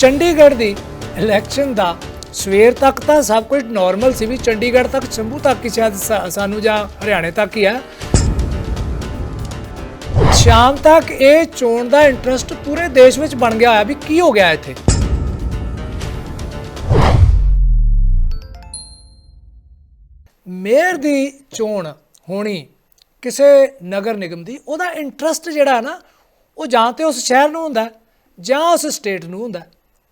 ਚੰਡੀਗੜ੍ਹ ਦੀ election ਦਾ ਸਵੇਰ ਤੱਕ ਤਾਂ ਸਭ ਕੁਝ ਨਾਰਮਲ ਸੀ ਵੀ ਚੰਡੀਗੜ੍ਹ ਤੱਕ, ਸ਼ੰਭੂ ਤੱਕ ਹੀ ਸ਼ਾਇਦ ਸਾ- ਸਾਨੂੰ ਜਾਂ ਹਰਿਆਣੇ ਤੱਕ ਹੀ ਹੈ ਸ਼ਾਮ ਤੱਕ ਇਹ ਚੋਣ ਦਾ ਇੰਟਰਸਟ ਪੂਰੇ ਦੇਸ਼ ਵਿੱਚ ਬਣ ਗਿਆ ਹੋਇਆ ਵੀ ਕੀ ਹੋ ਗਿਆ ਇੱਥੇ? ਮੇਅਰ ਦੀ ਚੋਣ ਹੋਣੀ ਕਿਸੇ ਨਗਰ ਨਿਗਮ ਦੀ, ਉਹਦਾ ਇੰਟਰਸਟ ਜਿਹੜਾ ਹੈ ਨਾ, ਉਹ ਜਾਂ ਤੇ ਉਸ ਸ਼ਹਿਰ ਨੂੰ ਹੁੰਦਾ, ਜਾਂ ਉਸ ਸਟੇਟ ਨੂੰ ਹੁੰਦਾ।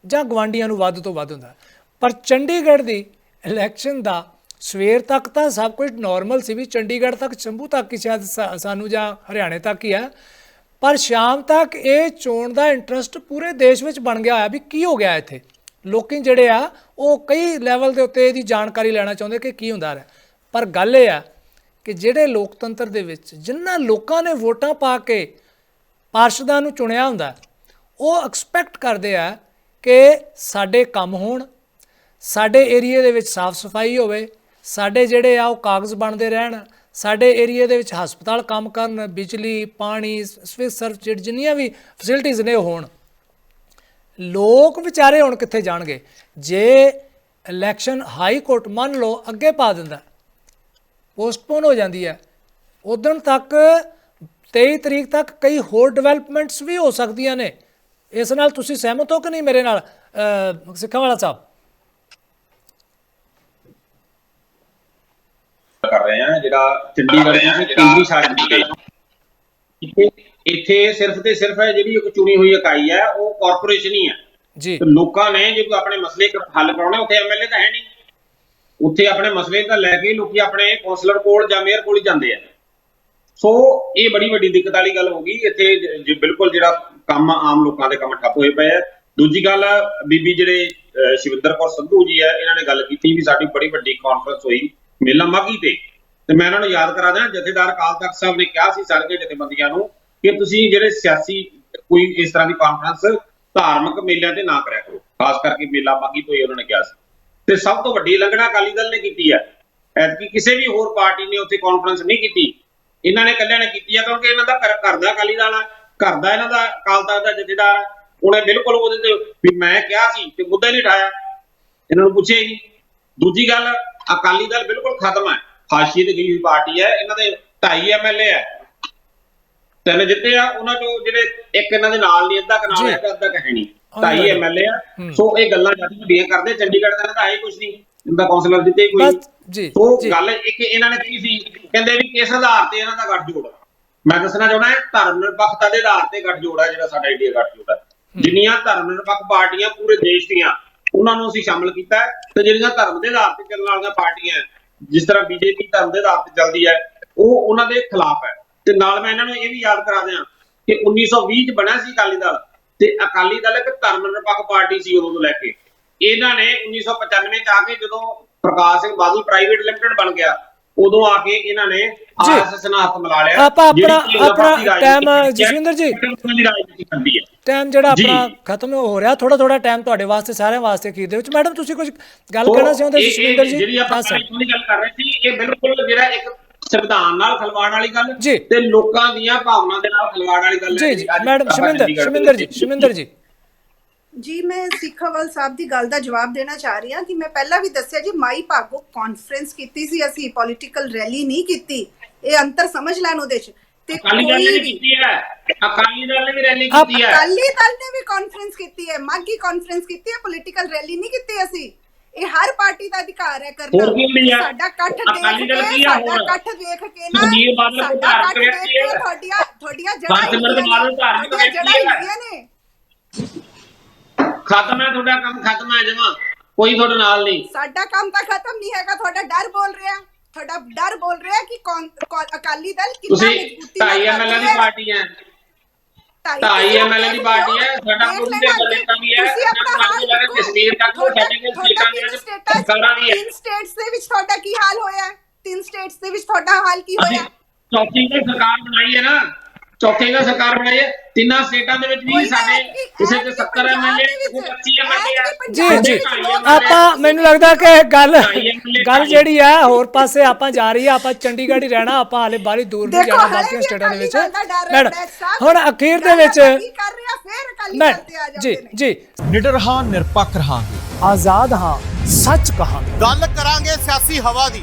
ਜਾਂ ਗਵਾਂਡੀਆਂ ਨੂੰ ਵੱਧ ਤੋਂ ਵੱਧ ਹੁੰਦਾ। ਪਰ ਚੰਡੀਗੜ੍ਹ ਦੀ ਇਲੈਕਸ਼ਨ ਦਾ ਸਵੇਰ ਤੱਕ ਤਾਂ ਸਭ ਕੁਝ ਨਾਰਮਲ ਸੀ ਵੀ ਚੰਡੀਗੜ੍ਹ ਤੱਕ, ਸ਼ੰਭੂ ਤੱਕ ਹੀ ਸ਼ਾਇਦ ਸਾ- ਸਾਨੂੰ ਜਾਂ ਹਰਿਆਣੇ ਤੱਕ ਹੀ ਹੈ ਪਰ ਸ਼ਾਮ ਤੱਕ ਇਹ ਚੋਣ ਦਾ ਇੰਟਰਸਟ ਪੂਰੇ ਦੇਸ਼ ਵਿੱਚ ਬਣ ਗਿਆ ਹੋਇਆ ਵੀ ਕੀ ਹੋ ਗਿਆ ਇੱਥੇ? ਲੋਕੀ ਜਿਹੜੇ ਆ, ਉਹ ਕਈ ਲੈਵਲ ਦੇ ਉੱਤੇ ਇਹਦੀ ਜਾਣਕਾਰੀ ਲੈਣਾ ਚਾਹੁੰਦੇ ਕਿ ਕੀ ਹੁੰਦਾ ਰਿਹਾ। ਪਰ ਗੱਲ ਇਹ ਆ ਕਿ ਜਿਹੜੇ ਲੋਕਤੰਤਰ ਦੇ ਵਿੱਚ ਜਿਨ੍ਹਾਂ ਲੋਕਾਂ ਨੇ ਵੋਟਾਂ ਪਾ ਕੇ ਪਾਰਸ਼ਦਾਂ ਨੂੰ ਚੁਣਿਆ ਹੁੰਦਾ, ਉਹ ਐਕਸਪੈਕਟ ਕਰਦੇ ਆ ਕਿ ਸਾਡੇ ਕੰਮ ਹੋਣ, ਸਾਡੇ ਏਰੀਏ ਦੇ ਵਿੱਚ ਸਾਫ਼ ਸਫ਼ਾਈ ਹੋਵੇ, ਸਾਡੇ ਜਿਹੜੇ ਆ ਉਹ ਕਾਗਜ਼ ਬਣਦੇ ਰਹਿਣ, ਸਾਡੇ ਏਰੀਏ ਦੇ ਵਿੱਚ ਹਸਪਤਾਲ ਕੰਮ ਕਰਨ, ਬਿਜਲੀ, ਪਾਣੀ ਸਵਿਸ ਸਰਵ ਜਿਹੜੀ ਜਿੰਨੀਆਂ ਵੀ ਫੈਸਿਲਿਟੀਆਂ ਨੇ ਉਹ ਹੋਣ। ਲੋਕ ਵਿਚਾਰੇ ਹੁਣ ਕਿੱਥੇ ਜਾਣਗੇ? ਜੇ ਇਲੈਕਸ਼ਨ ਹਾਈ ਕੋਰਟ ਮੰਨ ਲਓ, ਅੱਗੇ ਪਾ ਦਿੰਦਾ ਪੋਸਟਪੋਨ ਹੋ ਜਾਂਦੀ ਹੈ। ਉਦੋਂ ਤੱਕ 23 ਤਰੀਕ ਤੱਕ ਕਈ ਹੋਰ ਡਿਵੈਲਪਮੈਂਟਸ ਵੀ ਹੋ ਸਕਦੀਆਂ ਨੇ। ਇਸ ਨਾਲ ਤੁਸੀਂ ਸਹਿਮਤ ਹੋ ਕਿ ਨਹੀਂ ਮੇਰੇ ਨਾਲ? ਸਿੱਖਾਂ ਵਾਲਾ ਸਾਹਿਬ। ਕਰ ਰਹੇ ਆ ਜਿਹੜਾ ਚੰਡੀਗੜ੍ਹ ਦੀ ਕੇਂਦਰੀ ਸ਼ਾਸਤ ਇੱਥੇ ਇੱਥੇ ਸਿਰਫ ਤੇ ਸਿਰਫ ਹੈ ਜਿਹੜੀ ਇੱਕ ਚੁਣੀ ਹੋਈ ਇਕਾਈ ਹੈ ਉਹ ਕਾਰਪੋਰੇਸ਼ਨ ਹੀ ਹੈ। ਜੀ। ਤੇ ਲੋਕਾਂ ਨੇ ਜੇ ਕੋਈ ਆਪਣੇ ਮਸਲੇ ਹੱਲ ਕਰਾਉਣੇ ਉੱਥੇ ਐਮਐਲਏ ਤਾਂ ਹੈ ਨਹੀਂ। ਉੱਥੇ ਆਪਣੇ ਮਸਲੇ ਤਾਂ ਲੈ ਕੇ ਲੋਕੀ ਆਪਣੇ ਕੌਂਸਲਰ ਕੋਲ ਜਾਂ ਮੇਅਰ ਕੋਲ ਹੀ ਜਾਂਦੇ ਆ। ਸੋ ਇਹ ਬੜੀ ਵੱਡੀ ਦਿੱਕਤ ਵਾਲੀ ਗੱਲ ਹੋ ਗਈ। ਇੱਥੇ ਬਿਲਕੁਲ ਜਿਹੜਾ ਕੰਮ ਆਮ ਲੋਕਾਂ ਦੇ ਕੰਮ ਠੱਪ ਹੋਏ ਪਏ ਆ। ਦੂਜੀ ਗੱਲ, ਬੀਬੀ ਜਿਹੜੇ ਸ਼ਿਵਿੰਦਰ ਕੌਰ ਸੰਧੂ ਜੀ ਆ, ਇਹਨਾਂ ਨੇ ਗੱਲ ਕੀਤੀ ਵੀ ਸਾਡੀ ਬੜੀ ਵੱਡੀ ਕਾਨਫਰੰਸ ਹੋਈ ਮੇਲਾ ਮਾਗੀ ਤੇ। ਤੇ ਮੈਂ ਇਹਨਾਂ ਨੂੰ ਯਾਦ ਕਰਾ ਦਿਆਂ, ਜਥੇਦਾਰ ਅਕਾਲ ਤਖਤ ਸਾਹਿਬ ਨੇ ਕਿਹਾ ਸੀ ਸਾਰੇ ਜਥੇਬੰਦੀਆਂ ਨੂੰ ਕਿ ਤੁਸੀਂ ਜਿਹੜੇ ਸਿਆਸੀ ਕੋਈ ਇਸ ਤਰ੍ਹਾਂ ਦੀ ਕਾਨਫਰੰਸ ਧਾਰਮਿਕ ਮੇਲਿਆਂ ਤੇ ਨਾ ਕਰਿਆ ਕਰੋ। ਖਾਸ ਕਰਕੇ ਮੇਲਾ ਮਾਗੀ ਤੋਂ ਹੀ ਉਹਨਾਂ ਨੇ ਕਿਹਾ ਸੀ। ਤੇ ਸਭ ਤੋਂ ਵੱਡੀ ਲੰਘਣਾ ਅਕਾਲੀ ਦਲ ਨੇ ਕੀਤੀ ਹੈ ਐਤਕੀ ਕਿਸੇ ਵੀ ਹੋਰ ਪਾਰਟੀ ਨੇ ਉੱਥੇ ਕਾਨਫਰੰਸ ਨਹੀਂ ਕੀਤੀ। ਇਹਨਾਂ ਨੇ ਇਕੱਲਿਆਂ ਨੇ ਕੀਤੀ ਹੈ ਕਿਉਂਕਿ ਇਹਨਾਂ ਦਾ ਘਰ ਘਰ ਦਾ ਅਕਾਲੀ ਦਲ ਆ। ਘਰ ਦਾ ਇਹਨਾਂ ਦਾ ਅਕਾਲ ਤਖਤ ਦਾ ਜਥੇਦਾਰ। ਉਹਨੇ ਬਿਲਕੁਲ ਉਹਦੇ ਤੇ ਵੀ ਮੈਂ ਕਿਹਾ ਸੀ ਤੇ ਮੁੱਦਾ ਨਹੀਂ ਉਠਾਇਆ ਇਹਨਾਂ ਨੂੰ ਪੁੱਛਿਆ ਹੀ ਨਹੀਂ ਦੂਜੀ ਗੱਲ ਅਕਾਲੀ ਦਲ ਬਿਲਕੁਲ ਖਤਮ ਹੈ ਹਾਸ਼ੀਏ ਤੇ ਗਈ ਹੋਈ ਪਾਰਟੀ ਹੈ ਇਹਨਾਂ ਦੇ 2.5 ਐਮਐਲਏ ਹੈ ਤਿੰਨ ਜਿੱਤੇ ਆ ਉਹਨਾਂ ਚੋਂ ਜਿਹੜੇ ਇੱਕ ਇਹਨਾਂ ਦੇ ਨਾਲ ਨਹੀਂ ਅੱਧਾ ਕਨਾਲ। ਹੈ ਤੇ ਅੱਧਾ ਕਹੇ ਨਹੀਂ ਆਉਂਦਾ 2.5 ਹੈ। ਐਮਐਲਏ ਆ। ਸੋ ਇਹ ਗੱਲਾਂ ਜਦ ਵੱਡੀਆਂ ਕਰਦੇ ਚੰਡੀਗੜ੍ਹ ਦਾ ਤਾਂ ਹੈ ਕੁਝ ਨਹੀਂ ਇਹਦਾ ਕਾਉਂਸਲਰ ਜਿੱਤੇ ਕੋਈ। ਜੀ ਸੋ ਗੱਲ ਇੱਕ ਇਹਨਾਂ ਨੇ ਕੀ ਸੀ ਕਹਿੰਦੇ ਵੀ ਕਿਸ ਆਧਾਰ ਤੇ ਇਹਨਾਂ ਦਾ ਗੱਠਜੋੜ ਆ। ਮੈਂ ਦੱਸਣਾ ਚਾਹੁੰਦਾ ਹਾਂ ਧਰਮ ਨਿਰਪੱਖਤਾ ਦੇ ਆਧਾਰ ਤੇ ਗੱਠਜੋੜ ਹੈ ਜਿਹੜਾ ਸਾਡਾ ਇੰਡੀਆ ਗੱਠਜੋੜ ਹੈ। ਜਿੰਨੀਆਂ ਧਰਮ ਨਿਰਪੱਖ ਪਾਰਟੀਆਂ ਪੂਰੇ ਦੇਸ਼ ਦੀਆਂ ਉਹਨਾਂ ਨੂੰ ਅਸੀਂ ਸ਼ਾਮਲ ਕੀਤਾ ਤੇ ਜਿਹੜੀਆਂ ਧਰਮ ਦੇ ਆਧਾਰ ਤੇ ਚੱਲਣ ਵਾਲੀਆਂ ਪਾਰਟੀਆਂ ਜਿਸ ਤਰ੍ਹਾਂ ਬੀਜੇਪੀ ਧਰਮ ਦੇ ਆਧਾਰ ਤੇ ਚੱਲਦੀ ਹੈ ਉਹ ਉਹਨਾਂ ਦੇ ਖਿਲਾਫ ਹੈ। ਤੇ ਨਾਲ ਮੈਂ ਇਹਨਾਂ ਨੂੰ ਇਹ ਵੀ ਯਾਦ ਕਰਾ ਦਿਆਂ ਕਿ 1920 ਚ ਬਣਿਆ ਸੀ ਅਕਾਲੀ ਦਲ ਤੇ ਅਕਾਲੀ ਦਲ ਇੱਕ ਧਰਮ ਨਿਰਪੱਖ ਪਾਰਟੀ ਸੀ ਉਦੋਂ ਤੋਂ ਲੈ ਕੇ। ਇਹਨਾਂ ਨੇ 1995 ਚ ਆ ਕੇ ਜਦੋਂ ਪ੍ਰਕਾਸ਼ ਸਿੰਘ ਬਾਦਲ ਪ੍ਰਾਈਵੇਟ ਲਿਮਟਿਡ ਬਣ ਗਿਆ ਉਦੋਂ ਆ ਕੇ ਇਹਨਾਂ ਨੇ। ਆਰਐਸਐਸ ਨਾਲ ਹੱਥ ਮਿਲਾ ਲਿਆ ਆਪਾਂ ਆਪਣਾ- ਆਪਣਾ ਟਾਈਮ, ਜਸਵਿੰਦਰ ਜੀ। ਟਾਈਮ ਜਿਹੜਾ। ਆਪਣਾ ਖਤਮ ਹੋ ਰਿਹਾ ਥੋੜਾ ਥੋੜਾ ਟਾਈਮ ਤੁਹਾਡੇ ਵਾਸਤੇ ਸਾਰਿਆਂ ਵਾਸਤੇ ਕੀ ਦੇ ਵਿੱਚ ਮੈਡਮ ਤੁਸੀਂ ਕੁਝ ਗੱਲ ਕਰਨਾ ਚਾਹੁੰਦੇ ਇਹ ਜੀ ਜਿਹੜੀ ਆਪਾਂ ਦੀ ਗੱਲ ਕਰ ਰਹੇ ਸੀ ਇਹ ਬਿਲਕੁਲ ਜਿਹੜਾ ਇੱਕ ਸੰਵਿਧਾਨ ਨਾਲ ਖਲਵਾੜ ਵਾਲੀ ਗੱਲ। ਤੇ ਲੋਕਾਂ ਦੀਆਂ ਭਾਵਨਾਵਾਂ ਦੇ ਨਾਲ ਖਲਵਾੜ ਵਾਲੀ ਗੱਲ ਹੈ ਜੀ ਮੈਡਮ ਸ਼ਮਿੰਦਰ ਸ਼ਮਿੰਦਰ ਜੀ ਸ਼ਮਿੰਦਰ ਜੀ ਜੀ ਮੈਂ ਸਿੱਖਾਵਲ ਸਾਹਿਬ ਦੀ ਗੱਲ ਦਾ ਜਵਾਬ ਦੇਣਾ ਚਾਹ ਰਹੀ ਹਾਂ ਕਿ ਮੈਂ ਪਹਿਲਾਂ ਵੀ ਦੱਸਿਆ ਜੀ ਮਾਈ ਭਾਗੋ ਕਾਨਫਰੰਸ ਕੀਤੀ ਸੀ ਅਸੀਂ ਪੋਲੀਟੀਕਲ ਰੈਲੀ ਨਹੀਂ ਕੀਤੀ ਇਹ ਅੰਤਰ ਸਮਝ ਲੈਣ ਉਹਦੇ ਚ ਤੇ ਅਕਾਲੀ ਦਲ ਨੇ ਕੀਤੀ ਹੈ ਅਕਾਲੀ ਦਲ ਨੇ ਵੀ ਰੈਲੀ ਕੀਤੀ ਹੈ ਅਕਾਲੀ ਦਲ ਨੇ ਵੀ ਕਾਨਫਰੰਸ ਕੀਤੀ ਹੈ ਮਾਗੀ ਕਾਨਫਰੰਸ ਕੀਤੀ ਹੈ ਪੋਲੀਟੀਕਲ ਰੈਲੀ ਨਹੀਂ ਕੀਤੀ ਅਸੀਂ ਇਹ ਹਰ ਪਾਰਟੀ ਦਾ ਅਧਿਕਾਰ ਹੈ ਕਰਨਾ? ਸਾਡਾ ਇਕੱਠ ਦੇਖ ਕੇ ਸਾਡਾ? ਇਕੱਠ ਦੇਖ ਕੇ ਨਾ ਸੁਖਬੀਰ ਬਾਦਲ ਕੋਈ ਸਾਡਾ ਧਾਰਮਿਕ ਇਕੱਠ ਦੇਖ ਵਿਅਕਤੀ ਕੇ ਹੈ। ਤੁਹਾਡੀਆਂ ਤੁਹਾਡੀਆਂ ਜੜਾਂ ਬਾਦਲ ਨੇ, ਹੈ। ਹਿੱਲੀਆਂ ਨੇ ਖਤਮ ਹੈ ਤੁਹਾਡਾ ਕੰਮ ਖਤਮ ਹੈ ਜਮਾ ਕੋਈ ਤੁਹਾਡੇ ਨਾਲ ਨਹੀਂ ਸਾਡਾ ਕੰਮ ਤਾਂ ਖਤਮ ਨਹੀਂ ਹੈਗਾ ਤੁਹਾਡਾ ਡਰ ਬੋਲ ਰਿਹਾ ਤੁਹਾਡਾ ਡਰ ਬੋਲ ਰਿਹਾ ਕਿ ਕੌਣ ਕੌਣ- ਅਕਾਲੀ ਦਲ ਕਿੰਨਾ ਤੁਸੀਂ ਮਜ਼ਬੂਤੀ ਨਾਲ 2.5 ਐਮਐਲਏ ਦੀ। ਪਾਰਟੀ ਹੈ ਢਾਈ ਢਾਈ MLA ਦੀ ਪਾਰਟੀ ਹੈ, ਸਾਡਾ ਖੁਦ ਦੇ ਬੰਦੇ ਤਾਂ ਵੀ ਹੈ, ਤੁਸੀਂ ਆਪਣਾ ਸਾਡਾ ਹਾਲ ਜਿਹੜਾ ਦੇਖੋ। ਤੱਕ ਉਹ ਤੁਹਾਡਾ- ਸਾਡੇ ਕੋਲ ਤੁਹਾਡਾ ਸਟੇਟਾਂ ਦੇ ਤਿੰਨ ਵਿੱਚ ਸਟੇਟਾਂ ਸਰਕਾਰਾਂ ਵੀ ਹੈ। ਤਿੰਨ ਸਟੇਟਸ ਦੇ ਵਿੱਚ ਤੁਹਾਡਾ ਕੀ ਹਾਲ ਹੋਇਆ ਹੈ? ਤਿੰਨ ਸਟੇਟਸ ਦੇ ਵਿੱਚ ਤੁਹਾਡਾ ਹਾਲ ਕੀ ਅਸੀਂ ਹੋਇਆ ਚੌਥੀ ਤੇ ਸਰਕਾਰ ਬਣਾਈ ਹੈ ਨਾ ਚੌਥੇ ਦਾ ਸਰਕਾਰ ਬਣਾਈ ਹੈ। ਤਿੰਨਾਂ ਸਟੇਟਾਂ ਦੇ ਵਿੱਚ ਵੀ ਸਾਡੇ ਕਿਸੇ ਐਤਕੀ 70 ਪੰਜਾਬ ਐਮਐਲਏ ਦੇ ਕਿਸੇ 25 ਐਮਐਲਏ ਆ। ਐਤਕੀ ਜੀ ਜੀ। ਦੇ ਆਪਾਂ ਮੈਨੂੰ ਲੱਗਦਾ ਕਿ ਗੱਲ ਗੱਲ ਜਿਹੜੀ ਆ ਹੋਰ ਪਾਸੇ ਆਪਾਂ ਜਾ ਰਹੀ ਆ ਆਪਾਂ ਚੰਡੀਗੜ੍ਹ ਹੀ ਰਹਿਣਾ ਆਪਾਂ ਹਾਲੇ ਬਾਹਲੀ ਦੂਰ ਨਹੀਂ ਜਾਣਾ ਵੀ ਸਟੇਟਾਂ ਦੇ ਵਿੱਚ। ਦਾ ਮੈਡਮ। ਹੁਣ ਅਖੀਰ ਦੇ ਵਿੱਚ ਆਪਾਂ ਕੀ ਕਰ ਰਹੇ ਆ ਫੇਰ ਅਕਾਲੀ ਮੈਂ ਦਲ ਤੇ ਆ ਜੀ ਜਾਂਦੇ ਨੇ। ਜੀ। ਨਿਡਰ ਹਾਂ ਨਿਰਪੱਖ ਰਹਾਂਗੇ। ਆਜ਼ਾਦ ਹਾਂ ਸੱਚ ਕਹਾਂਗੇ। ਗੱਲ ਕਰਾਂਗੇ ਸਿਆਸੀ ਹਵਾ ਦੀ।